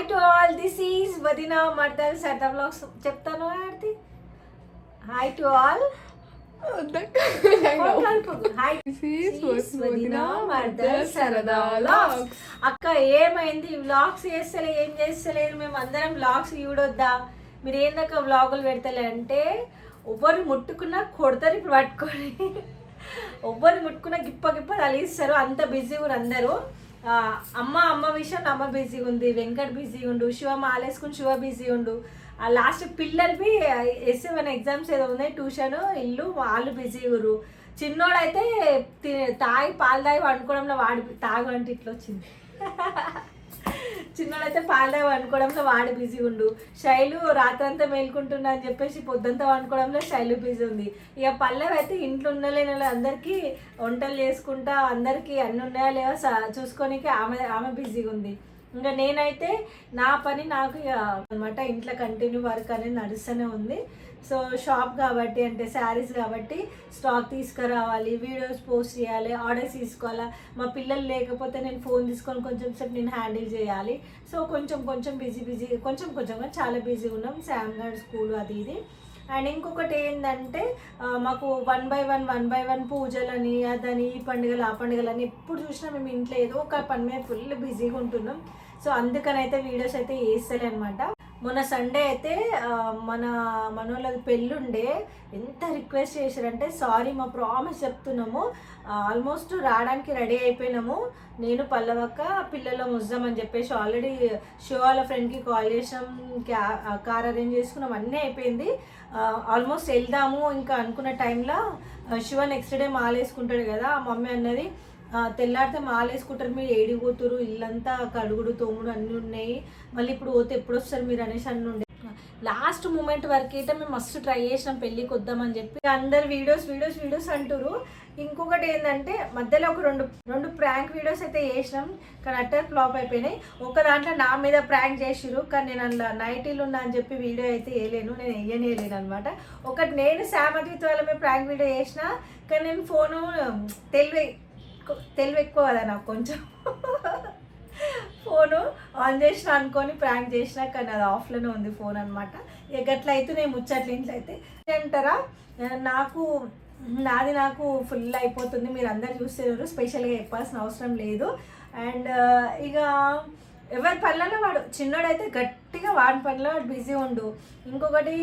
Hi to all this is వదిన మర్దల్ సరదా బ్లాగ్స్ చెప్తాను ఆడితే హాయ్ టు ఆల్ హాయ్ అక్క ఏమైంది? వ్లాగ్స్ చేస్తలే ఏం చేస్తలేదు? మేము అందరం వ్లాగ్స్ చూడొద్దా? మీరు ఏందక్క వ్లాగులు పెడతలే అంటే ఎవరు ముట్టుకున్నా కొడతారు ఇప్పుడు పట్టుకొని. ఎవ్వరు ముట్టుకున్నా గిప్ప గిప్ప తలిస్తారు అంత బిజీ కూడా అందరూ. అమ్మ అమ్మ విషయం అమ్మ బిజీ ఉంది వెంకట్ బిజీ ఉండు శివ మాలేసుకుని శివ బిజీ ఉండు. ఆ లాస్ట్ పిల్లలవి ఎస్ సెవెన్ ఎగ్జామ్స్ ఏదో ఉన్నాయి ట్యూషన్ ఇల్లు వాళ్ళు బిజీ ఉరు చిన్నోడైతే తి- తాగి పాలు తాగి వండుకోవడంలో వాడి తాగు అంటే ఇట్లా వచ్చింది చిన్నోడైతే పాలు వండుకోవడంలో వాడు బిజీ ఉండు. శైలు రాత్రంతా మేల్కుంటున్నా అని చెప్పేసి పొద్దుంతా వండుకోవడంలో శైలు బిజీ ఉంది. ఇక పల్లెవి అయితే ఇంట్లో ఉండలేని అందరికీ వంటలు చేసుకుంటా అందరికీ అన్ని ఉన్నాయా లేవో స- చూసుకోనికి ఆమె ఆమె బిజీగా ఉంది. ఇంకా నేనైతే నా పని నాకు ఇక అనమాట ఇంట్లో కంటిన్యూ వర్క్ అనేది నడుస్తూనే ఉంది. సో షాప్ కాబట్టి అంటే శారీస్ కాబట్టి స్టాక్ తీసుకురావాలి వీడియోస్ పోస్ట్ చేయాలి ఆర్డర్స్ తీసుకోవాలా. మా పిల్లలు లేకపోతే నేను ఫోన్ తీసుకొని కొంచెం సేపు నేను హ్యాండిల్ చేయాలి. సో కొంచెం కొంచెం బిజీ బిజీ కొంచెం కొంచెంగా చాలా బిజీ ఉన్నాం. శామ్ స్కూల్ అది ఇది. అండ్ ఇంకొకటి ఏంటంటే మాకు one by one one by one పూజలని అదని ఈ పండుగలు ఆ పండుగలని ఎప్పుడు చూసినా మేము ఇంట్లో ఏదో ఒక పని మీద ఫుల్ బిజీగా ఉంటున్నాం. సో అందుకనైతే వీడియోస్ అయితే వేస్తలే అనమాట మొన్న సండే అయితే మన మనోళ్ళది పెళ్ళుండే. ఎంత రిక్వెస్ట్ చేశారంటే సారీ మా ప్రామిస్ చెప్తున్నాము. ఆల్మోస్ట్ రావడానికి రెడీ అయిపోయినాము. నేను పల్లవక్క పిల్లలు ముద్దాం చెప్పేసి ఆల్రెడీ షో వాళ్ళ ఫ్రెండ్కి కాల్ చేసినాం. క్యా- కార్ అరేంజ్ చేసుకున్నాం. అన్నీ అయిపోయింది. ఆల్మోస్ట్ వెళ్దాము ఇంకా అనుకున్న టైంలో శివ నెక్స్ట్ డే మాలేసుకుంటాడు కదా ఆ మమ్మీ అన్నది. తెల్లారితే మాలేసుకుంటారు మీరు ఏడిపోతురు ఇల్లంతా కడుగుడు తోముడు అన్నీ ఉన్నాయి. మళ్ళీ ఇప్పుడు పోతే ఎప్పుడు వస్తారు మీరు అనేసి అన్నీ ఉండే. లాస్ట్ మూమెంట్ వరకు అయితే మేము మస్తు ట్రై చేసినాం పెళ్ళికి వద్దామని చెప్పి. అందరు వీడియోస్ వీడియోస్ వీడియోస్ అంటారు ఇంకొకటి ఏంటంటే మధ్యలో ఒక రెండు రెండు ప్రాంక్ వీడియోస్ అయితే చేసినాం కానీ అట్టర్ ఫ్లాప్ అయిపోయినాయి. ఒక దాంట్లో నా మీద ప్రాంక్ చేసిరు కానీ నేను అందులో నైటీలు ఉన్నా అని చెప్పి వీడియో అయితే వేయలేను నేను వేయనేయలేను అనమాట ఒకటి నేను సామద్విత్ వాళ్ళ ప్రాంక్ వీడియో చేసిన కానీ నేను ఫోను తెలివి తెలివి ఎక్కువ కదా నాకు కొంచెం. ఫోను ఆన్ చేసిన అనుకొని ప్రాంక్ చేసిన కానీ అది ఆఫ్లోనే ఉంది ఫోన్ అనమాట ఇక గట్ల అయితే నేను ముచ్చట్లు ఇంట్లో అయితే. అంటారా? నాకు నాది నాకు ఫుల్ అయిపోతుంది. మీరు అందరు చూస్తున్నారు. స్పెషల్గా చెప్పాల్సిన అవసరం లేదు. అండ్ ఇక ఎవరి పనులలో వాడు చిన్నోడైతే గట్టిగా వాడి పనిలో వాడు బిజీ ఉండు. ఇంకొకటి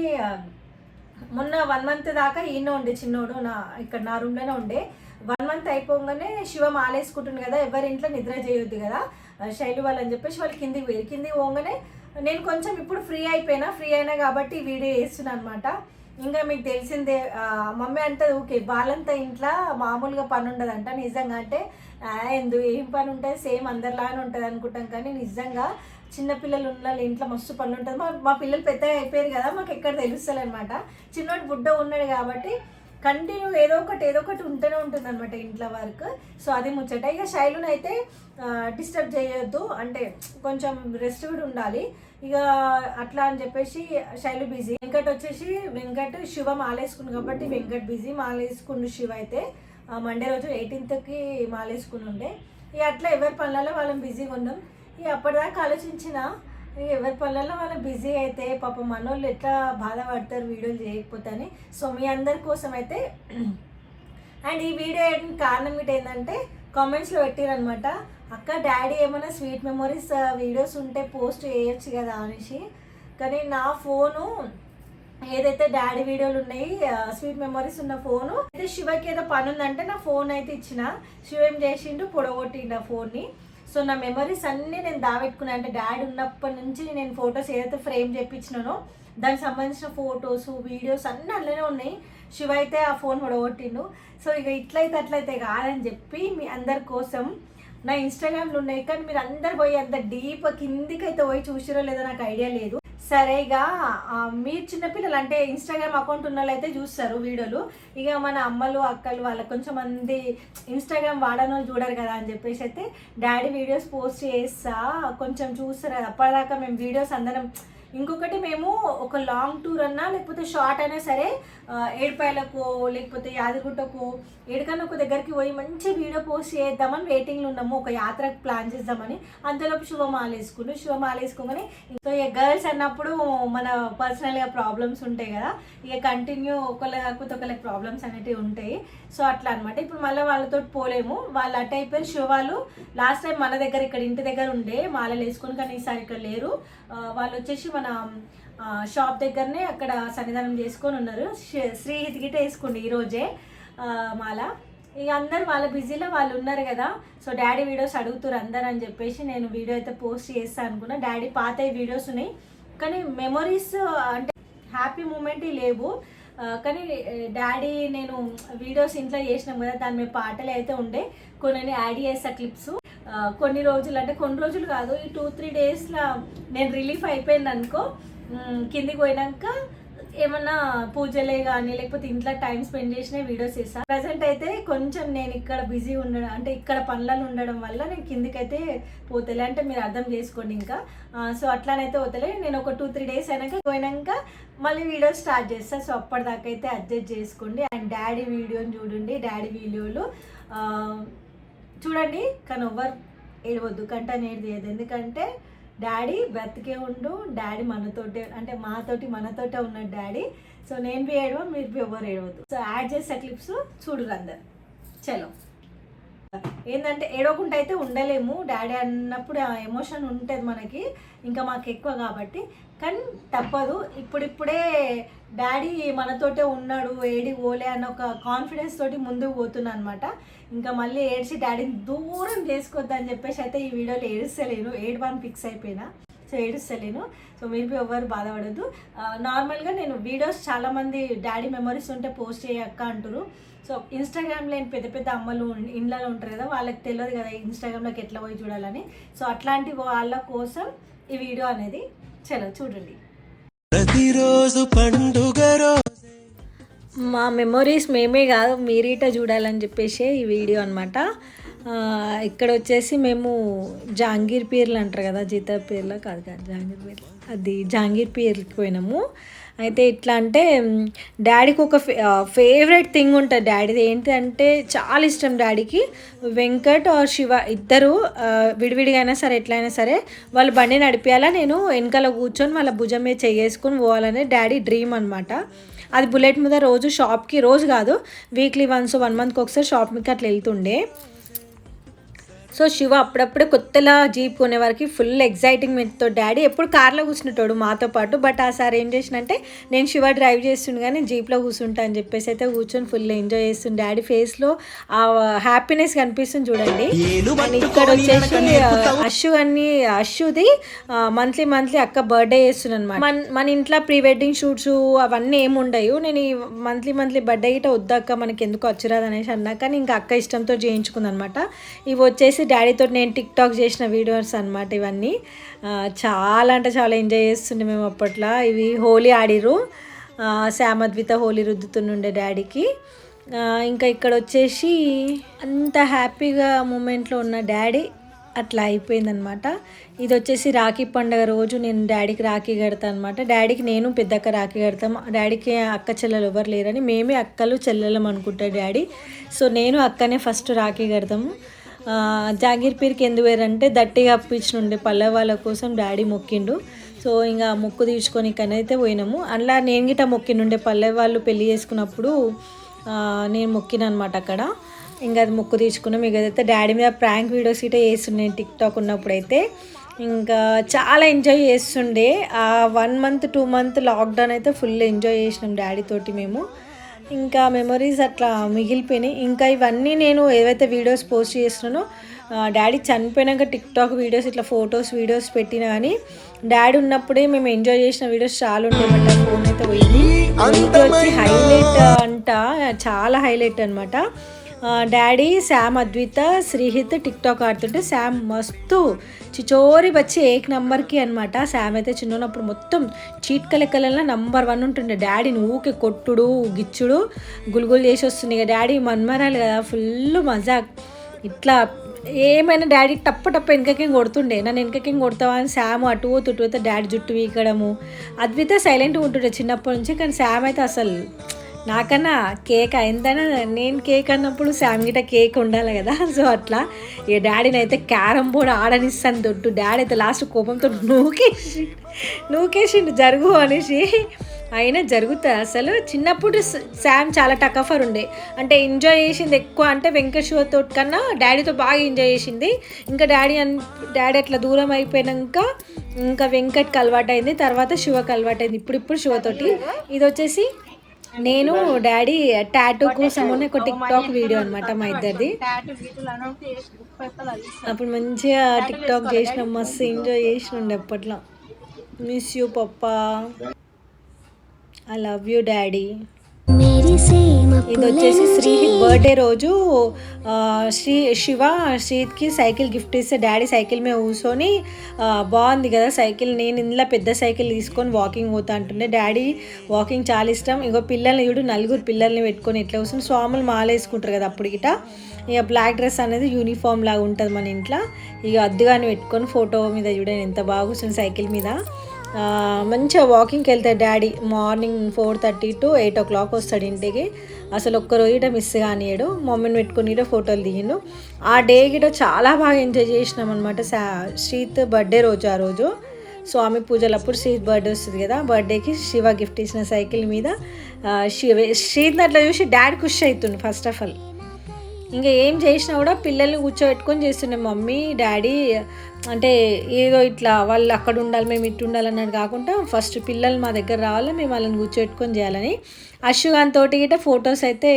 మొన్న వన్ మంత్ దాకా ఈయన ఉండే చిన్నోడు నా ఇక్కడ నా రూమ్లోనే ఉండే. మంత్ అయిపోగానే శివ మాలేసుకుంటుంది కదా ఎవరి ఇంట్లో నిద్ర చేయొద్దు కదా శైలు వాళ్ళని చెప్పేసి వాళ్ళు కిందికి పోయి కిందికి పోగానే నేను కొంచెం ఇప్పుడు ఫ్రీ అయిపోయినా ఫ్రీ అయినా కాబట్టి ఈ వీడియో వేస్తున్నాను అనమాట ఇంకా మీకు తెలిసిందే మమ్మీ అంటే ఓకే వాళ్ళంతా ఇంట్లో మామూలుగా పని ఉండదంట నిజంగా అంటే ఎందు ఏం పని ఉంటుంది? సేమ్ అందరిలాగానే ఉంటుంది అనుకుంటాం కానీ నిజంగా చిన్నపిల్లలు ఉన్న ఇంట్లో మస్తు పనులు ఉంటుంది. మా మా పిల్లలు పెద్దగా అయిపోయారు కదా మాకు ఎక్కడ తెలుస్తుంది అనమాట చిన్నోడు బుడ్డ ఉన్నాడు కాబట్టి కంటిన్యూ ఏదో ఒకటి ఏదో ఒకటి ఉంటూనే ఉంటుంది అనమాట ఇంట్లో వర్క్. సో అది ముచ్చట. ఇక శైలుని అయితే డిస్టర్బ్ చేయొద్దు. అంటే కొంచెం రెస్ట్ కూడా ఉండాలి. ఇక అట్లా అని చెప్పేసి శైలు బిజీ. వెంకట్ వచ్చేసి వెంకట్ శివ మాలేసుకుండు కాబట్టి వెంకట్ బిజీ. మాలేసుకుండు శివ అయితే మండే రోజు ఎయిటీన్త్కి మాలేసుకుని ఉండే. ఇక అట్లా ఎవరి పనులలో వాళ్ళం బిజీగా ఉన్నాం. ఇక అప్పటిదాకా ఆలోచించిన ఎవరి పనులలో వాళ్ళు బిజీ అయితే పాపం మనోళ్ళు ఎట్లా బాధపడతారు వీడియోలు చేయకపోతే అని. సో మీ అందరి కోసం అయితే అండ్ ఈ వీడియో వేయడానికి కారణం ఏంటి ఏంటంటే కామెంట్స్లో పెట్టారనమాట అక్క డాడీ ఏమైనా స్వీట్ మెమొరీస్ వీడియోస్ ఉంటే పోస్ట్ చేయొచ్చు కదా అనేసి. కానీ నా ఫోను ఏదైతే డాడీ వీడియోలు ఉన్నాయి స్వీట్ మెమొరీస్ ఉన్న ఫోను అయితే శివకి ఏదో పని ఉందంటే నా ఫోన్ అయితే ఇచ్చిన. శివ ఏం చేసిండు పొడగొట్టిండు ఆ ఫోన్ని. సో నా మెమరీస్ అన్నీ నేను దాబెట్టుకున్నాను అంటే డాడీ ఉన్నప్పటి నుంచి నేను ఫొటోస్ ఏదైతే ఫ్రేమ్ చేయించినానో దానికి సంబంధించిన ఫొటోస్ వీడియోస్ అన్నీ అందులోనే ఉన్నాయి. శివ అయితే ఆ ఫోన్ పొడగొట్టిండు సో ఇక ఇట్లయితే అట్లయితే కాదని చెప్పి మీ అందరి కోసం నా ఇన్స్టాగ్రామ్లో ఉన్నాయి. కానీ మీరు అందరు పోయి అంత డీప్ కిందికి అయితే పోయి చూసిరో లేదో నాకు ఐడియా లేదు. సరే ఇక మీరు చిన్నపిల్లలు అంటే ఇన్స్టాగ్రామ్ అకౌంట్ ఉన్న అయితే చూస్తారు వీడియోలు. ఇక మన అమ్మలు అక్కలు వాళ్ళకి కొంచెం మంది ఇన్స్టాగ్రామ్ వాడని వాళ్ళు చూడరు కదా అని చెప్పేసి అయితే డాడీ వీడియోస్ పోస్ట్ చేస్తా కొంచెం చూస్తారు కదా. అప్పటిదాకా మేము వీడియోస్ అందరం ఇంకొకటి మేము ఒక లాంగ్ టూర్ అన్నా లేకపోతే షార్ట్ అయినా సరే ఏడుపాయలకు లేకపోతే యాదగిరిగుట్టకు ఏడుకన్నా ఒక దగ్గరికి పోయి మంచి వీడియో పోస్ట్ చేద్దామని వెయిటింగ్లో ఉన్నాము. ఒక యాత్రకు ప్లాన్ చేద్దామని. అంతలోపు శుభమాల వేసుకుని శుభమాల వేసుకోగానే సో ఇక గర్ల్స్ అన్నప్పుడు మన పర్సనల్గా ప్రాబ్లమ్స్ ఉంటాయి కదా. ఇక కంటిన్యూ ఒకళ్ళ కాకపోతే ఒకళ్ళకి ప్రాబ్లమ్స్ అనేటివి ఉంటాయి. సో అట్లా అనమాట ఇప్పుడు మళ్ళీ వాళ్ళతో పోలేము. వాళ్ళు అట్ అయిపోయి శివాలు లాస్ట్ టైం మన దగ్గర ఇక్కడ ఇంటి దగ్గర ఉండే మాలలు వేసుకొని కానీ ఈసారి ఇక్కడ లేరు. వాళ్ళు వచ్చేసి మన షాప్ దగ్గరనే అక్కడ సన్నిధానం చేసుకొని ఉన్నారు. శ్రీ- శ్రీహిత్ గిట వేసుకోండి ఈరోజే మాల. ఇక అందరు వాళ్ళ బిజీలో వాళ్ళు ఉన్నారు కదా సో డాడీ వీడియోస్ అడుగుతారు అందరు అని చెప్పేసి నేను వీడియో అయితే పోస్ట్ చేస్తాను అనుకున్నా. డాడీ పాత వీడియోస్ ఉన్నాయి. కానీ మెమొరీస్ అంటే హ్యాపీ మూమెంట్ లేవు. కానీ డాడీ నేను వీడియోస్ ఇంట్లో చేసినాం కదా దాని మీద పాటలు అయితే ఉండే. కొన్ని యాడ్ చేసా క్లిప్స్. కొన్ని రోజులు అంటే కొన్ని రోజులు కాదు ఈ టూ త్రీ డేస్లో నేను రిలీఫ్ అయిపోయింది అనుకో కిందికి పోయినాక ఏమన్నా పూజలే కానీ లేకపోతే ఇంట్లో టైం స్పెండ్ చేసిన వీడియోస్ చేసా ప్రజెంట్ అయితే కొంచెం నేను ఇక్కడ బిజీ ఉండడం అంటే ఇక్కడ పనులలో ఉండడం వల్ల నేను కిందికైతే పోతలే. అంటే మీరు అర్థం చేసుకోండి ఇంకా. సో అట్లానైతే పోతలే. నేను ఒక టూ త్రీ డేస్ అయినాక పోయినాక మళ్ళీ వీడియో స్టార్ట్ చేస్తా. సో అప్పటిదాకా అయితే అడ్జస్ట్ చేసుకోండి. అండ్ డాడీ వీడియోని చూడండి. డాడీ వీడియోలు చూడండి. కానీ ఎవరు ఏడవద్దు. కంట అనేది తీయదు ఎందుకంటే డాడీ బ్రతికే ఉండు డాడీ మనతోటే అంటే మాతోటి మనతోటే ఉన్నాడు డాడీ. సో నేను బి ఏడవ మీరు బి ఎవరు ఏడవద్దు. సో యాడ్ చేసే క్లిప్స్ చూడరు అందరు. చలో. ఏంటంటే ఏడవకుండా అయితే ఉండలేము. డాడీ అన్నప్పుడు ఆ ఎమోషన్ ఉంటుంది మనకి. ఇంకా మాకు ఎక్కువ కాబట్టి. కానీ తప్పదు. ఇప్పుడిప్పుడే డాడీ మనతోటే ఉన్నాడు. ఏడి ఓలే అన్న ఒక కాన్ఫిడెన్స్ తోటి ముందుకు పోతున్నా అనమాట ఇంకా మళ్ళీ ఏడ్చి డాడీని దూరం చేసుకోవద్దని చెప్పేసి అయితే ఈ వీడియోలో ఏడుస్తలేను. ఏడవని ఫిక్స్ అయిపోయినా. సో ఏడుస్తలేను. సో మీరు ఎవరు బాధపడద్దు. నార్మల్గా నేను వీడియోస్ చాలామంది డాడీ మెమరీస్ ఉంటే పోస్ట్ చేయక్క అంటారు సో ఇన్స్టాగ్రామ్లో నేను పెద్ద పెద్ద అమ్మలు ఇండ్లలో ఉంటారు కదా వాళ్ళకి తెలియదు కదా ఇన్స్టాగ్రామ్లోకి ఎట్లా పోయి చూడాలని. సో అట్లాంటి వాళ్ళ కోసం ఈ వీడియో అనేది చలో చూడండి. ప్రతిరోజు పండుగ రోజే. మా మెమొరీస్ మేమే కాదు మీరీట చూడాలని చెప్పేసి ఈ వీడియో అనమాట ఇక్కడ వచ్చేసి మేము జాంగీర్ పీర్లు అంటారు కదా జీతా పీర్ల కాదు కాదు జాంగీర్ పీర్లు అది జాంగీర్ పీర్లకి పోయినాము. అయితే ఎట్లా అంటే డాడీకి ఒక ఫేవరెట్ థింగ్ ఉంటుంది. డాడీది ఏంటి అంటే చాలా ఇష్టం డాడీకి. వెంకట్ ఆర్ శివ ఇద్దరు విడివిడిగైనా సరే ఎట్లయినా సరే వాళ్ళు బండి నడిపించాలా నేను వెనకాల కూర్చొని వాళ్ళ భుజం మీద చేసుకొని పోవాలనే డాడీ డ్రీమ్ అనమాట అది బుల్లెట్ మీద రోజు షాప్కి రోజు కాదు వీక్లీ వన్స్ వన్ మంత్కి ఒకసారి షాప్కి అట్లా వెళ్తుండే. సో శివ అప్పుడప్పుడు కొత్తలా జీప్ కొనే వరకు ఫుల్ ఎగ్జైటింగ్తో డాడీ ఎప్పుడు కార్లో కూర్చుంటాడు మాతో పాటు. బట్ ఆ సార్ ఏం చేసినంటే నేను శివ డ్రైవ్ చేస్తుండే కానీ జీప్లో కూర్చుంటా అని చెప్పేసి అయితే కూర్చొని ఫుల్ ఎంజాయ్ చేస్తుంది డాడీ ఫేస్లో ఆ హ్యాపీనెస్ కనిపిస్తుంది చూడండి. ఇక్కడ వచ్చేసి అశు అని అశుది మంత్లీ మంత్లీ అక్క బర్త్డే చేస్తున్నాను అనమాట మన మన ఇంట్లో ప్రీ వెడ్డింగ్ షూట్స్ అవన్నీ ఏమి ఉండవు నేను ఈ మంత్లీ మంత్లీ బర్త్డే గిట్ట వద్దక్క మనకి ఎందుకు వచ్చిరాదు అనేసి అన్నా. కానీ ఇంకా అక్క ఇష్టంతో చేయించుకుంది అనమాట ఇవి వచ్చేసి డాడీతో నేను టిక్ టాక్ చేసిన వీడియోస్ అనమాట ఇవన్నీ. చాలా అంటే చాలా ఎంజాయ్ చేస్తుండే మేము అప్పట్లో. ఇవి హోలీ ఆడిరు శ్యామద్విత హోలీ రుద్దుతుండే డాడీకి. ఇంకా ఇక్కడ వచ్చేసి అంత హ్యాపీగా మూమెంట్లో ఉన్న డాడీ అట్లా అయిపోయిందనమాట ఇది వచ్చేసి రాఖీ పండుగ రోజు నేను డాడీకి రాఖీ కడతాను అనమాట డాడీకి నేను పెద్దక్క రాఖీ కడతాం. డాడీకి అక్క చెల్లెలు ఎవరు లేరని మేమే అక్కలు చెల్లెలం అనుకుంటా డాడీ. సో నేను అక్కనే ఫస్ట్ రాఖీ కడతాము. జాగీర్ పీర్కి ఎందుకు వేరంటే దట్టిగా అప్పించుండే పల్లె వాళ్ళ కోసం డాడీ మొక్కిండు. సో ఇంకా మొక్కు తీర్చుకొని ఇక్కడైతే పోయినాము. అలా నేను గిట్ట మొక్కినుండే పల్లె వాళ్ళు పెళ్ళి చేసుకున్నప్పుడు నేను మొక్కిన అనమాట అక్కడ. ఇంకా అది మొక్కు తీసుకున్నాం ఇక అయితే డాడీ మీద ప్రాంక్ వీడియోస్ ఇటే చేస్తుండే టిక్ టాక్ ఇంకా చాలా ఎంజాయ్ చేస్తుండే. ఆ one month two month lockdown అయితే ఫుల్ ఎంజాయ్ చేసినాం డాడీ తోటి మేము. ఇంకా మెమరీస్ అట్లా మిగిలిపోయినాయి. ఇంకా ఇవన్నీ నేను ఏవైతే వీడియోస్ పోస్ట్ చేస్తున్నానో డాడీ చనిపోయినాక టిక్ టాక్ వీడియోస్ ఇట్లా ఫొటోస్ వీడియోస్ పెట్టినా కానీ డాడీ ఉన్నప్పుడే మేము ఎంజాయ్ చేసిన వీడియోస్ చాలా ఉండేవన్నమాట ఫోన్ అయితే పోయింది. వచ్చి హైలైట్ అంట చాలా హైలైట్ అనమాట daddy Sam Advita Srihith TikTok ఆడుతుంటే శామ్ మస్తు చిచోరి వచ్చి ఏక్ నంబర్కి అనమాట శామ్ అయితే చిన్నప్పుడు మొత్తం చీట్క లెక్కలలో నంబర్ వన్ ఉంటుండే. డాడీని ఊకే కొట్టుడు గిచ్చుడు గులుగులు చేసి వస్తుంది ఇక డాడీ మన్మరాలు కదా ఫుల్ మజాక్. ఇట్లా ఏమైనా డాడీ టప్ప టప్ప వెనకకేం కొడుతుండే. నన్ను వెనకకేం కొడతావా అని శామ్ అటు తుట్టు అయితే డాడీ జుట్టు వీకడము. అద్విత సైలెంట్గా ఉంటుండే చిన్నప్పటి నుంచి. కానీ శామ్ అయితే అసలు నాకన్నా కేక్ ఎంతైనా నేను కేక్ అన్నప్పుడు శామ్ గిట కేక్ ఉండాలి కదా. సో అట్లా ఇక డాడీని అయితే క్యారమ్ బోర్డ్ ఆడనిస్తాను దొడ్డు. డాడీ అయితే లాస్ట్ కోపంతో నూకేసి నూకేసిండు జరుగు అనేసి. అయినా జరుగుతుంది అసలు. చిన్నప్పుడు శామ్ చాలా టకఫర్ ఉండే. అంటే ఎంజాయ్ చేసింది ఎక్కువ అంటే వెంకట్ శివతో కన్నా డాడీతో బాగా ఎంజాయ్ చేసింది. ఇంకా డాడీ అన్ డాడీ అట్లా దూరం అయిపోయినాక ఇంకా వెంకట్కి అలవాటు అయింది తర్వాత శివకి అలవాటు అయింది ఇప్పుడు ఇప్పుడు శివతోటి ఇది వచ్చేసి నేను డాడీ టాటూ కోసం ఉన్న ఒక టిక్ టాక్ వీడియో అనమాట మా ఇద్దరిది. అప్పుడు మంచిగా టిక్ టాక్ చేసినాం మస్తు ఎంజాయ్ చేసినండి అప్పట్లో miss you papa. I love you daddy. ఇది వచ్చేసి శ్రీహిత్ బర్త్డే రోజు. శ్రీ శివ శ్రీహిత్కి సైకిల్ గిఫ్ట్ ఇస్తే డాడీ సైకిల్ మీద కూర్చొని బాగుంది కదా సైకిల్ నేను ఇందులో పెద్ద సైకిల్ తీసుకొని వాకింగ్ పోతా అంటుండే. డాడీ వాకింగ్ చాలా ఇష్టం. ఇంకో పిల్లల్ని చూడు నలుగురు పిల్లల్ని పెట్టుకొని ఎట్లా కూర్చొని స్వాములు మాల వేసుకుంటారు కదా అప్పుడు గిట ఇక బ్లాక్ డ్రెస్ అనేది యూనిఫామ్ లాగా ఉంటుంది మన ఇంట్లో. ఇక అద్దుగాని పెట్టుకొని ఫోటో మీద చూడండి ఎంత బాగా కూర్చొని సైకిల్ మీద. మంచిగా వాకింగ్కి వెళ్తాడు daddy morning four thirty to eight o'clock వస్తాడు ఇంటికి. అసలు ఒక్క రోజు గిట మిస్ కానియడు. మమ్మీని పెట్టుకుని ఫోటోలు దిగిండు. ఆ డే గిట చాలా బాగా ఎంజాయ్ చేసినాం అనమాట శ్రీత్ బర్త్డే రోజు ఆ రోజు. స్వామి పూజలప్పుడు శ్రీత్ బర్త్డే వస్తుంది కదా. బర్త్డేకి శివ గిఫ్ట్ ఇచ్చిన సైకిల్ మీద శివ శ్రీత్ అట్లా చూసి డాడీ ఖుషి అవుతుండు ఫస్ట్ ఆఫ్ ఆల్ ఇంకా ఏం చేసినా కూడా పిల్లల్ని కూర్చోబెట్టుకొని చేస్తుండే. మమ్మీ డాడీ అంటే ఏదో ఇట్లా వాళ్ళు అక్కడ ఉండాలి మేము ఇటు ఉండాలి కాకుండా ఫస్ట్ పిల్లలు మా దగ్గర రావాలి మేము వాళ్ళని కూర్చోబెట్టుకొని చేయాలని. అశ్వగాన్ తోటి గిట్ట ఫొటోస్ అయితే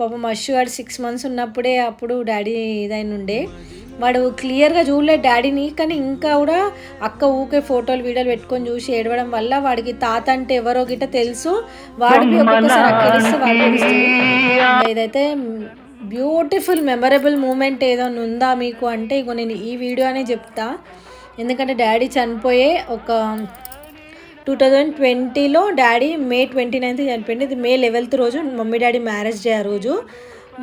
పాపం అశ్వగాడు సిక్స్ మంత్స్ ఉన్నప్పుడే అప్పుడు డాడీ ఇదైన ఉండే. వాడు క్లియర్గా చూడలేదు డాడీని కానీ ఇంకా కూడా అక్క ఊకే ఫోటోలు వీడియోలు పెట్టుకొని చూసి ఏడవడం వల్ల వాడికి తాత అంటే ఎవరో గిట్ట తెలుసు. వాడికి ఒక్కొక్కసారి ఇదైతే బ్యూటిఫుల్ మెమరబుల్ మూమెంట్ ఏదైనా ఉందా మీకు? అంటే ఇగో నేను ఈ వీడియో అనే చెప్తా. ఎందుకంటే డాడీ చనిపోయే ఒక టూ థౌజండ్ ట్వంటీలో డాడీ మే ట్వంటీ నైన్త్ చనిపోయింది ఇది మే లెవెల్త్ రోజు మమ్మీ డాడీ మ్యారేజ్ డే ఆ రోజు.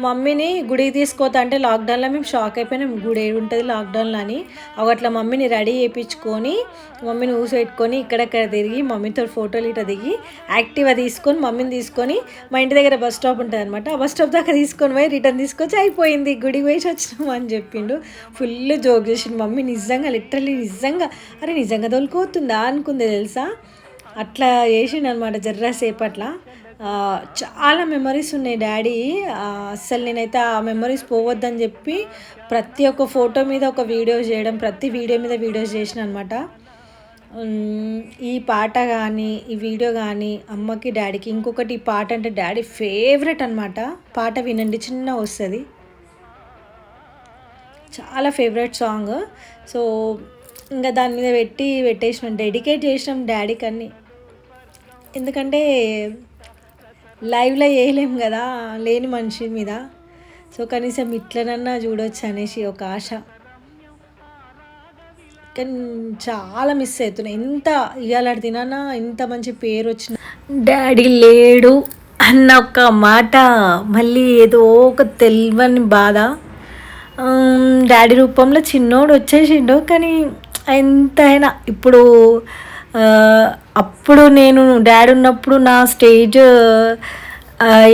మమ్మీని గుడికి తీసుకోతా అంటే లాక్డౌన్లో మేము షాక్ అయిపోయినాం. గుడి ఏడు ఉంటుంది లాక్డౌన్లో అని. అట్లా మమ్మీని రెడీ చేయించుకొని మమ్మీని ఊసెట్టుకొని ఇక్కడక్కడ తిరిగి మమ్మీతో ఫోటోలు ఇట్లా దిగి యాక్టివా తీసుకొని మమ్మీని తీసుకొని మా ఇంటి దగ్గర బస్ స్టాప్ ఉంటుంది అనమాట ఆ బస్ స్టాప్ దాకా తీసుకొని పోయి రిటర్న్ తీసుకొచ్చి అయిపోయింది. గుడికి వేసి వచ్చినాం అని చెప్పిండు. ఫుల్ జోక్ చేసిండు మమ్మీ. నిజంగా లిటరలీ నిజంగా. అరే నిజంగా తోలుకోతుందా అనుకుంది తెలుసా? అట్లా చేసిండు అనమాట జర్రాసేపు అట్లా చాలా మెమరీస్ ఉన్నాయి డాడీ. అసలు నేనైతే ఆ మెమరీస్ పోవద్దని చెప్పి ప్రతి ఒక్క ఫోటో మీద ఒక వీడియో చేయడం ప్రతి వీడియో మీద వీడియోస్ చేసిన అనమాట ఈ పాట కానీ ఈ వీడియో కానీ అమ్మకి డాడీకి ఇంకొకటి ఈ పాట అంటే డాడీ ఫేవరెట్ అనమాట పాట వినండి చిన్న వస్తుంది. చాలా ఫేవరెట్ సాంగ్ సో ఇంకా దాని మీద పెట్టి పెట్టేసినాం డెడికేట్ చేసినాం డాడీకి అన్నీ. ఎందుకంటే లైవ్లో వేయలేం కదా లేని మనిషి మీద. సో కనీసం ఇట్లనన్నా చూడొచ్చు అనేసి ఒక ఆశ. కానీ చాలా మిస్ అవుతున్నాయి. ఎంత ఇవాళ తినానా ఇంత మంచి పేరు వచ్చిన. డాడీ లేడు అన్న ఒక మాట మళ్ళీ ఏదో ఒక తెలియని బాధ. డాడీ రూపంలో చిన్నోడు వచ్చేసిండు కానీ ఎంతైనా ఇప్పుడు అప్పుడు నేను డాడీ ఉన్నప్పుడు నా స్టేజ్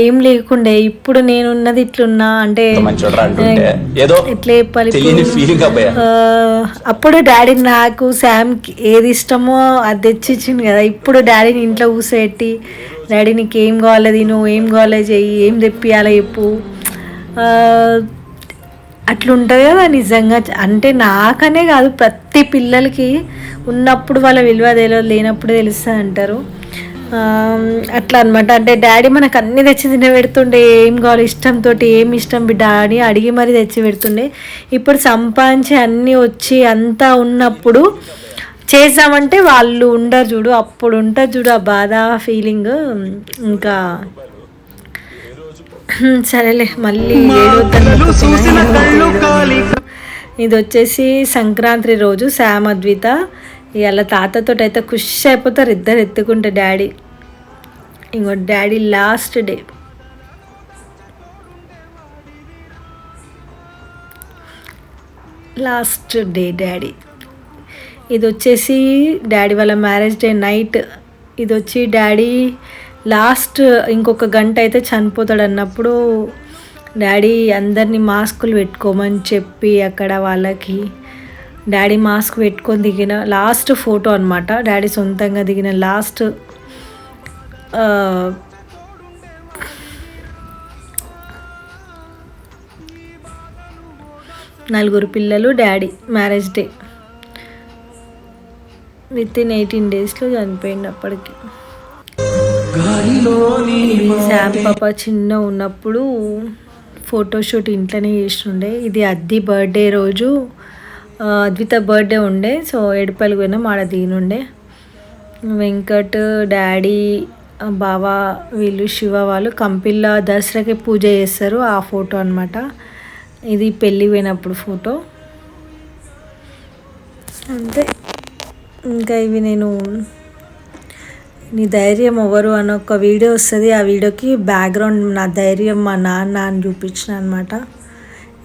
ఏం లేకుండే. ఇప్పుడు నేను ఉన్నది ఇట్లున్నా. అంటే ఎట్లా చెప్పాలి అప్పుడు డాడీ నాకు శామ్కి ఏది ఇష్టమో అది తెచ్చిచ్చింది కదా. ఇప్పుడు డాడీని ఇంట్లో కూర్చోబెట్టి డాడీ నీకు ఏం కావాలి తిను ఏం కావాలి చెయ్యి ఏం తెప్పియాలి చెప్పు. అట్లుంటుంది కదా నిజంగా. అంటే నాకనే కాదు ప్రతి పిల్లలకి ఉన్నప్పుడు వాళ్ళ విలువ తెలియదు లేనప్పుడు తెలుస్తుంది అంటారు. అట్లా అనమాట అంటే డాడీ మనకు అన్నీ తెచ్చి తిన పెడుతుండే. ఏం కావాలి? ఇష్టంతో ఏం ఇష్టం? బిడ్డ అని అడిగి మరీ తెచ్చి పెడుతుండే. ఇప్పుడు సంపాదించి అన్నీ వచ్చి అంతా ఉన్నప్పుడు చేసామంటే వాళ్ళు ఉండరు చూడు. అప్పుడు ఉంటుంది చూడు ఆ బాధ ఫీలింగ్ ఇంకా సరేలే మళ్ళీ. ఇది వచ్చేసి సంక్రాంతి రోజు శామ్ అద్విత. ఇవాళ తాతతో అయితే ఖుషి అయిపోతారు ఇద్దరు ఎత్తుకుంటే డాడీ. ఇంకో daddy last day. Last day daddy. ఇది వచ్చేసి డాడీ వాళ్ళ మ్యారేజ్ డే నైట్. ఇది వచ్చి డాడీ లాస్ట్ ఇంకొక గంట అయితే చనిపోతాడు అన్నప్పుడు డాడీ అందరినీ మాస్కులు పెట్టుకోమని చెప్పి అక్కడ వాళ్ళకి డాడీ మాస్క్ పెట్టుకొని దిగిన లాస్ట్ ఫోటో అనమాట డాడీ సొంతంగా దిగిన లాస్ట్ నలుగురు పిల్లలు daddy marriage day. With in eighteen డేస్లో చనిపోయింది అప్పటికి. శామ్ పాప చిన్న ఉన్నప్పుడు ఫోటోషూట్ ఇంట్లోనే చేస్తుండే. ఇది అద్ది బర్త్డే రోజు. అద్విత బర్త్డే ఉండే సో ఏడుపల్లి పోయినాం ఆడ దీనుండే వెంకట్ డాడీ బావ వీళ్ళు శివ వాళ్ళు కంపిల్ల దసరాకి పూజ చేస్తారు ఆ ఫోటో అన్నమాట. ఇది పెళ్ళి పోయినప్పుడు ఫోటో. అంతే. ఇంకా ఇవి నేను నీ ధైర్యం ఎవరు అని ఒక వీడియో వస్తుంది. ఆ వీడియోకి బ్యాక్గ్రౌండ్ నా ధైర్యం మా నాన్న అని చూపించిన అనమాట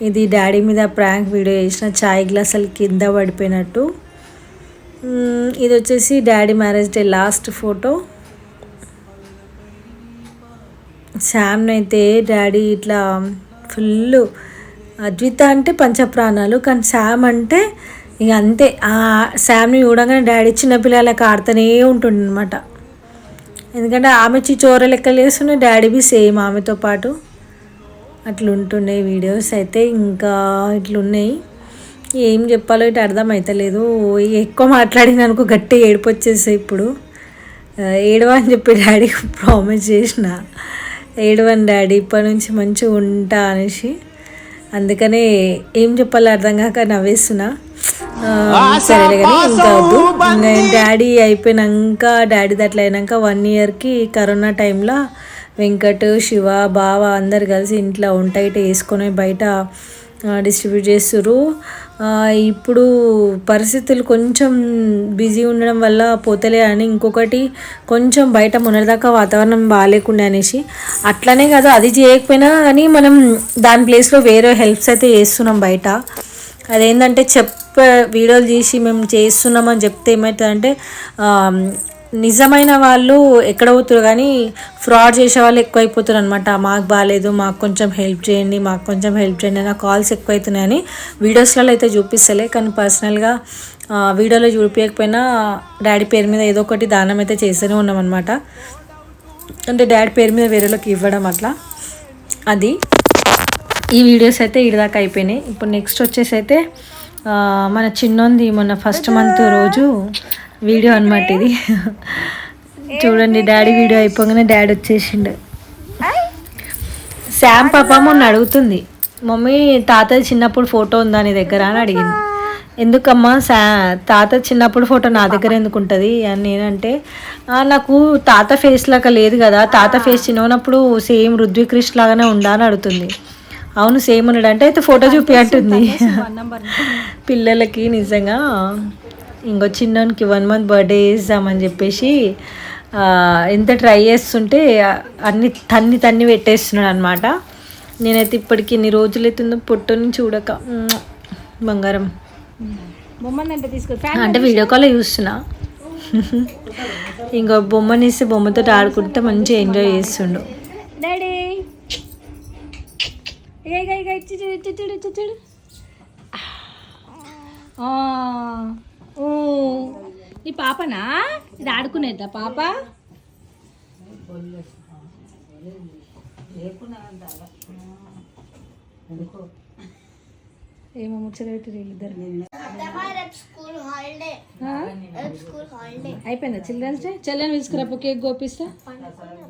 ఇది డాడీ మీద ప్రాంక్ వీడియో చేసిన. చాయ్ గ్లాసులు కింద పడిపోయినట్టు. ఇది వచ్చేసి daddy marriage day last photo శామ్ని అయితే డాడీ ఇట్లా ఫుల్ అద్విత అంటే పంచప్రాణాలు. కానీ శామ్ అంటే ఇక అంతే. శామ్ని చూడగానే డాడీ చిన్నపిల్లలకి ఆడుతూనే ఉంటుండనమాట ఎందుకంటే ఆమె చిచోర లెక్కలు వేస్తుండే డాడీ బి సేమ్ ఆమెతో పాటు. అట్లుంటుండే వీడియోస్ అయితే ఇంకా ఇట్లున్నాయి. ఏం చెప్పాలో ఇటు అర్థం అవుతలేదు ఎక్కువ మాట్లాడిన అనుకో గట్టి ఏడుపు వచ్చేసాయి ఇప్పుడు. ఏడవా ఏడవ అని చెప్పి డాడీకి ప్రామిస్ చేసిన. ఏడవని డాడీ ఇప్పటి నుంచి మంచిగా ఉంటా అనేసి. అందుకనే ఏం చెప్పాలో అర్థం కాక నవ్వేస్తున్నా. సరేలే కానీ ఇంకా వద్దు. నేను డాడీ అయిపోయినాక డాడీ అట్లా అయినాక వన్ ఇయర్కి కరోనా టైంలో వెంకట్ శివ బావ అందరు కలిసి ఇంట్లో వంట ఇట వేసుకొని బయట డిస్ట్రిబ్యూట్ చేస్తుర్రు. ఆ, ఇప్పుడు పరిస్థితులు కొంచెం బిజీ ఉండడం వల్ల పోతలే అని ఇంకొకటి కొంచెం బయట మొన్నటిదాకా వాతావరణం బాగాలేకుండా అనేసి. అట్లనే కదా అది చేయకపోయినా కానీ మనం దాని ప్లేస్లో వేరే హెల్ప్స్ అయితే చేస్తున్నాం బయట. అదేంటంటే చెప్ప వీడియోలు తీసి మేము చేస్తున్నామని చెప్తే ఏమవుతుందంటే నిజమైన వాళ్ళు ఎక్కడ పోతారు కానీ ఫ్రాడ్ చేసే వాళ్ళు ఎక్కువైపోతారు అనమాట మాకు బాగాలేదు మాకు కొంచెం హెల్ప్ చేయండి మాకు కొంచెం హెల్ప్ చేయండి నా కాల్స్ ఎక్కువైతున్నాయని వీడియోస్లలో అయితే చూపిస్తలే. కానీ పర్సనల్గా వీడియోలో చూపించకపోయినా డాడీ పేరు మీద ఏదో ఒకటి దానం అయితే చేస్తూనే ఉన్నాం అనమాట అంటే డాడీ పేరు మీద వేరేలోకి ఇవ్వడం అట్లా. అది. ఈ వీడియోస్ అయితే ఇడిదాకా అయిపోయినాయి. ఇప్పుడు నెక్స్ట్ వచ్చేసి అయితే మన చిన్నోంది మొన్న ఫస్ట్ మంత్ రోజు వీడియో అనమాట ఇది. చూడండి డాడీ వీడియో అయిపోగానే డాడీ వచ్చేసిండు. శామ్ పాప మొన్న అడుగుతుంది మమ్మీ తాతది చిన్నప్పుడు ఫోటో ఉందా నీ దగ్గర? అని అడిగింది. ఎందుకమ్మా శా తాత చిన్నప్పుడు ఫోటో నా దగ్గర ఎందుకు ఉంటుంది? అని నేనంటే నాకు తాత ఫేస్ లాగా లేదు కదా తాత ఫేస్ చిన్నప్పుడు సేమ్ రుద్వికృష్ణ లాగానే ఉందా అని అడుగుతుంది. అవును సేమ్ ఉన్నాడు. అంటే అయితే ఫోటో చూపి అంటుంది. పిల్లలకి నిజంగా ఇంకో చిన్నోనికి వన్ మంత్ బర్త్డే చేద్దామని చెప్పేసి ఎంత ట్రై చేస్తుంటే అన్ని తన్ని తన్ని పెట్టేస్తున్నాడు అనమాట నేనైతే ఇప్పటికి ఇన్ని రోజులు అవుతుందో పొట్టుని చూడక. బంగారం. అంటే వీడియో కాల్ చూస్తున్నా. ఇంకో బొమ్మని ఇస్తే బొమ్మతో ఆడుకుంటే మంచిగా ఎంజాయ్ చేస్తుండు. డాడీ ఇక ఇక ఇక ఇచ్చి చూడు ఇచ్చి చూడు ఇచ్చి చూడు ఆ, ఊ. నీ పాపనా? ఇది ఆడుకునేద్దా పాప? ఏమో ముచ్చట పెట్టి వీళ్ళిద్దరు. ఆ? అయిపోయిందా చిల్డ్రన్స్ డే? చెల్లెని తీసుకురాపో కేక్ గోపిస్తా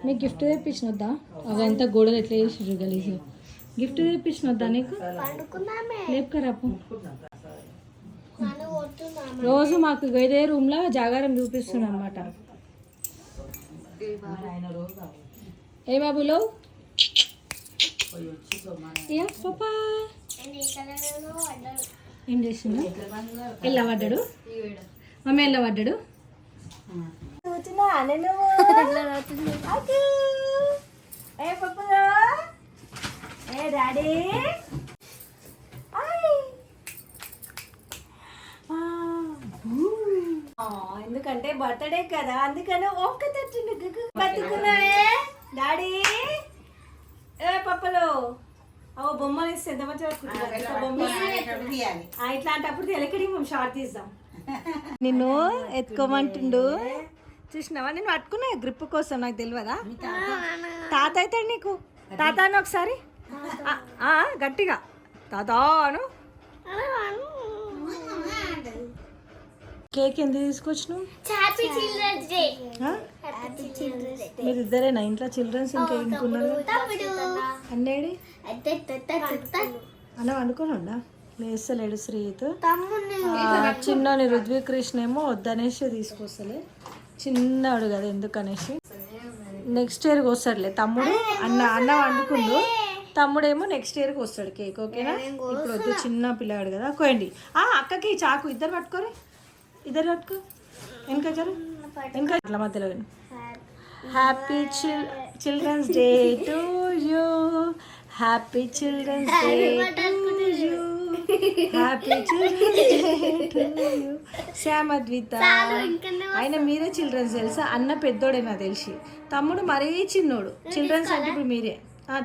మీకు గిఫ్ట్ తెప్పించిన వద్దా అవి ఎంత గోడలు ఎట్లా చేసిర్రు గలీజ్ గిఫ్ట్ తెప్పించిన వద్దా నీకు లేపుకరాపు. రోజు మాకు ఇదే రూమ్లో జాగారం చూపిస్తున్నా అనమాట ఏ బాబులో పాపా ఏం చేసిండు? ఎల్ల పడ్డాడు? మమ్మీ ఎల్ల పడ్డాడు? ఏ పప్పులో? ఏ డాడీ? ఎందుకంటే బర్త్డే కదా అందుకని ఒక్క తెచ్చిండు బతుకున్నావే? డాడీ? ఏ పప్పలు. అవో బొమ్మలు ఇస్తే ఎంత మంచిగా ఇట్లాంటప్పుడు ఎలకడి మేము షార్ట్ తీస్తాం నిన్ను ఎత్తుకోమంటుండు. చూసినావా? నేను పట్టుకున్నా గ్రిప్ కోసం నాకు తెలియదా? తాత. అయితే నీకు. తాత అని ఒకసారి గట్టిగా. తాత అను కేక్ ఎందుకు తీసుకొచ్చినావు? మీరు ఇద్దరేనా ఇంట్లో చిల్డ్రన్స్ ఇంకా ఇంకున్నారు అన్నేడి? అన్న అనుకోనుండా లేస్తలేడు శ్రీత్ చిన్నోని రుద్విక్ కృష్ణ ఏమో వద్దనేసి తీసుకొస్తలే. చిన్నవాడు కదా ఎందుకనేసి. నెక్స్ట్ ఇయర్కి వస్తాడులే తమ్ముడు. అన్న అన్న వండుకుండు. తమ్ముడేమో నెక్స్ట్ ఇయర్కి వస్తాడు కేక్ ఓకేనా ఇప్పుడు వద్దు చిన్న పిల్లగాడు కదా. కోయండి. ఆ అక్కకి చాకు ఇద్దరు పట్టుకోరి. ఇద్దరు పట్టుకో. వెనక జరు వెనక అట్లా మధ్యలో happy chil children's day to you happy children's day to you happy children's day to you Shyam Advita ఆయన మీరే చిల్డ్రన్స్ తెలుసా? అన్న పెద్దోడే నాకు తెలిసి. తమ్ముడు మరీ చిన్నోడు. చిల్డ్రన్స్ అంటే ఇప్పుడు మీరే.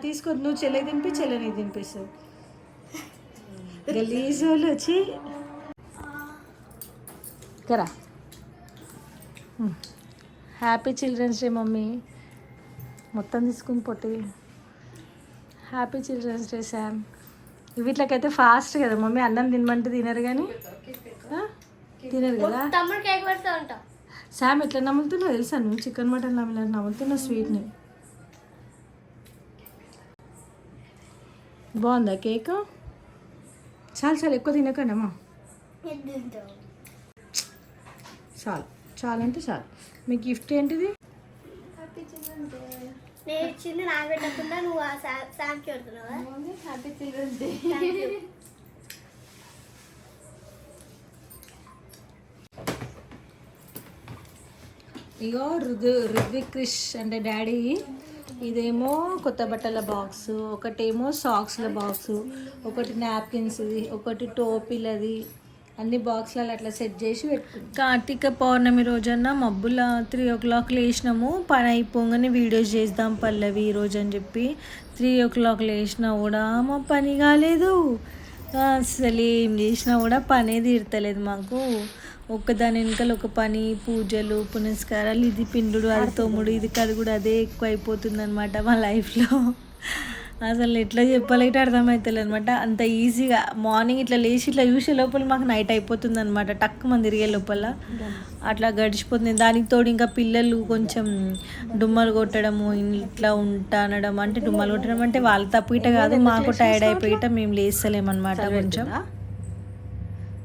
తీసుకో నువ్వు చెల్లెకి తినిపి చెల్లెనికి తినిపిస్తుంది. గలీజోళ్ళు వచ్చి కరా హ్యాపీ చిల్డ్రన్స్ డే మమ్మీ. మొత్తం తీసుకుని పొట్టి. హ్యాపీ చిల్డ్రన్స్ డే శామ్ వీటికైతే ఫాస్ట్ కదా. మమ్మీ అన్నం తినమంటే తినరు కానీ? తినరు కదా? శామ్ ఎట్లా నమ్ముతున్నావు తెలుసా నువ్వు? చికెన్ మటన్ నమ్మలే నమ్ముతున్నావు స్వీట్ని బాగుందా కేక్? చాలు చాలు ఎక్కువ తినకండమ్మా. చాలు చాలు అంటే చాలు. మీ గిఫ్ట్ ఏంటిది? నేను ఇచ్చింది నాకు పెట్టకుండా నువ్వు ఆ శా- శామ్కి పెడుతున్నావా? హ్యాపీ చిల్డ్రన్స్ డే ఇగో రుదు రుద్విక్ క్రిష్ అంటే డాడీ. ఇదేమో కొత్త బట్టల బాక్స్ ఒకటేమో సాక్స్ల బాక్స్ ఒకటి నాప్కిన్స్ది ఒకటి టోపీలది అన్ని బాక్స్లలో అట్లా సెట్ చేసి పెట్టుకున్నాం. కార్తీక పౌర్ణమి రోజన్న మబ్బుల త్రీ ఓ క్లాక్ లేచినాము. పని అయిపోగానే వీడియోస్ చేద్దాం పల్లవి ఈ రోజు అని చెప్పి త్రీ ఓ క్లాక్ లేచినా కూడా మా పని కాలేదు. అసలు ఏం చేసినా కూడా పనే తీరతలేదు మాకు. ఒక్కదాని వెనకాల ఒక పని పూజలు పునస్కారాలు ఇది పిండుడు అది తోముడు ఇది కది కూడా అదే ఎక్కువ అయిపోతుంది అనమాట మా లైఫ్లో. అసలు ఎట్లా చెప్పాలంటే అర్థమవుతలేదు అనమాట అంత ఈజీగా మార్నింగ్ ఇట్లా లేచి ఇట్లా చూసే లోపల మాకు నైట్ అయిపోతుంది అనమాట టక్ మంది తిరిగే లోపల. అట్లా గడిచిపోతుంది. దానికి తోడు ఇంకా పిల్లలు కొంచెం డుమ్మలు కొట్టడము ఇట్లా ఉంటా అనడం అంటే డుమ్మలు కొట్టడం అంటే వాళ్ళ తప్పు ఇట కాదు. మాకు టైర్డ్ అయిపోయిట మేము లేస్తలేమన్నమాట కొంచెం.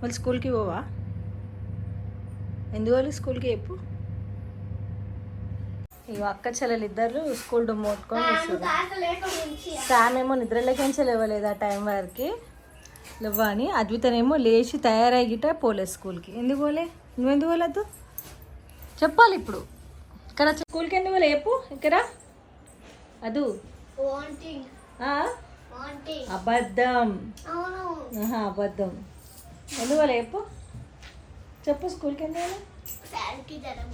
వాళ్ళు స్కూల్కి పోవా? ఎందువల్ల స్కూల్కి చెప్పు? ఇక అక్క చెల్లెలు ఇద్దరు స్కూల్ డుమ్మ కొట్టుకొని శామ్ ఏమో నిద్రలేకించి లేవలేదు ఆ టైం వరకు. లేవా అని అద్వితనేమో లేచి తయారై గిట పోలే స్కూల్కి. ఎందుకు పోలే? నువ్వెందుకు పోలేదు చెప్పాలి ఇప్పుడు. ఇక్కడ స్కూల్కి ఎందుకు పోలే? చెప్పు. ఇక్కడ. అదు. అబద్ధం. అబద్ధం. ఎందుకు పోలే? చెప్పు. చెప్పు స్కూల్కి ఎందుకు పోలే శామ్కి జ్వరం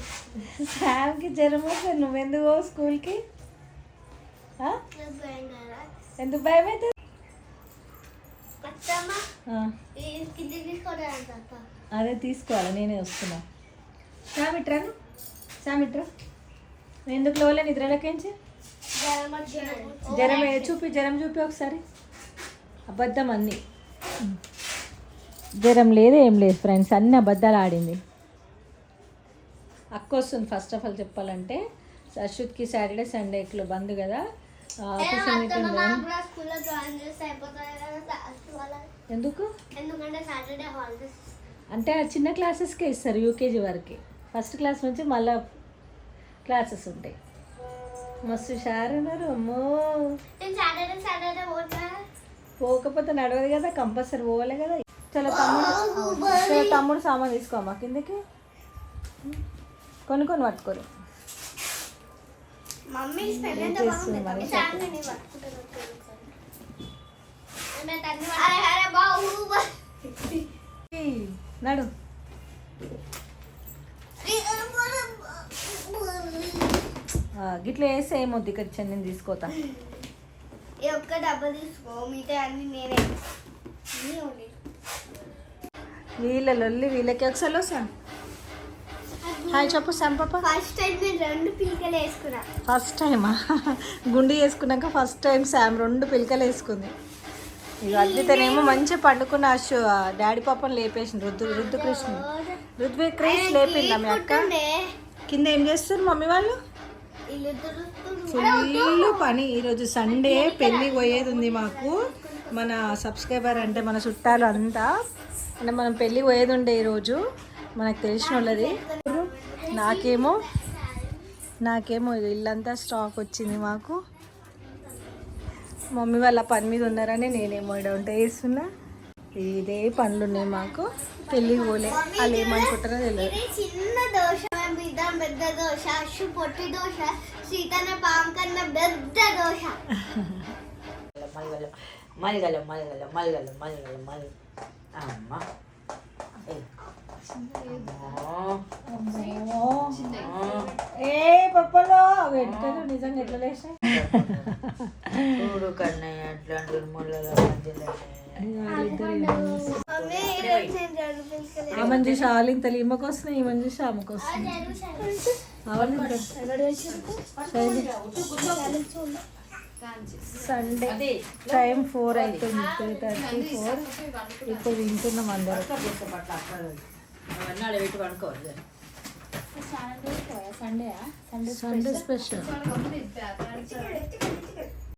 శామ్కి జ్వరం వస్తే నువ్వెందుకు పోవు స్కూల్కి? ఎందుకు భయం అవుతుంది అదే తీసుకోవాలి నేనే వస్తున్నా. శామిట్రాను శామిట్రా ఎందుకు లోలే నిద్రలకించి జ్వరం చూపి జ్వరం చూపి ఒకసారి. అబద్ధం అన్ని. జ్వరం లేదు ఏం లేదు ఫ్రెండ్స్ అన్ని అబద్ధాలు ఆడింది. అక్క వస్తుంది ఫస్ట్ ఆఫ్ ఆల్ చెప్పాలంటే. అశ్వత్కి సాటర్డే సండే ఇట్లా బంద్ కదా. ఎందుకు? ఎందుకంటే సాటర్డే హాలిడేస్ అంటే ఆ చిన్న క్లాసెస్కే ఇస్తారు యూకేజీ వరకు. ఫస్ట్ క్లాస్ నుంచి మళ్ళా క్లాసెస్ ఉంటాయి. మస్తు షార్ ఉన్నారు అమ్మో. పోకపోతే నడవదు కదా కంపల్సరీ పోవాలి కదా. చాలా తమ్ముడు చాలా తమ్ముడు సామాన్ తీసుకోమ్మా కిందకి. కొన్ని కొన్ని పట్టుకోరు నడు. గిట్లా వేస్తే ఏమొద్దు ఇక్కడ నేను తీసుకోతా ఒక్క డబ్బా తీసుకో మిగతా అన్ని నేనే. వీళ్ళ లొల్లి వీళ్ళకి ఒకసారి వస్తా హాయ్ చెప్పు శామ్ పాప. ఫస్ట్ టైం నేను రెండు పిలకలు వేసుకున్నా. ఫస్ట్ టైమా గుండి వేసుకున్నాక ఫస్ట్ టైం శామ్ రెండు పిలకలు వేసుకుంది. ఇక అద్వితనేమో మంచిగా పండుకున్న అశు డాడీ పాపని లేపేసింది రుద్దు రుద్దు కృష్ణ రుద్దు క్రిష్ లేపిందా మీ అక్క? కింద ఏం చేస్తారు మమ్మీ వాళ్ళు? ఫుల్ పని. ఈరోజు సండే పెళ్ళి పోయేది ఉంది మాకు. మన సబ్స్క్రైబర్ అంటే మన చుట్టాలు అంతా. అంటే మనం పెళ్ళి పోయేది ఉండే ఈరోజు మనకు తెలిసిన వాళ్ళది. నాకేమో నాకేమో ఇల్లంతా స్టాక్ వచ్చింది మాకు. మమ్మీ వాళ్ళ పని మీద ఉన్నారని నేనేమో ఇక్కడ వంట చేస్తున్నా. ఇదే పనులు ఉన్నాయి మాకు. పెళ్ళికి పోలే. వాళ్ళు ఏమనుకుంటారో తెలియదు చిన్న దోశ పెద్ద దోశ పొట్టి దోశ పాము కన్నా పెద్ద దోశ. మలగల మలగల మలగల మలగల మలగల అమ్మ ఏయ్. అమ్మో. ఏ పప్పలో వెంటనే నిజంగా ఎట్లా లేచాయి చూడు కన్నయ్య అట్లాంటి ముళ్ళల మధ్యలో మమ్మీ ఈరోజు నేను రెండు పిలకలు ఆమెను చూసి ఆలింతలు ఈమెకు వస్తున్నాయి ఈమెను చూసి ఆమెకు వస్తున్నాయి సండే టైం ఫోర్ అవుతుంది త్రీ థర్టీ ఫోర్ ఇప్పుడు వింటున్నాం అందరూ. Sunday special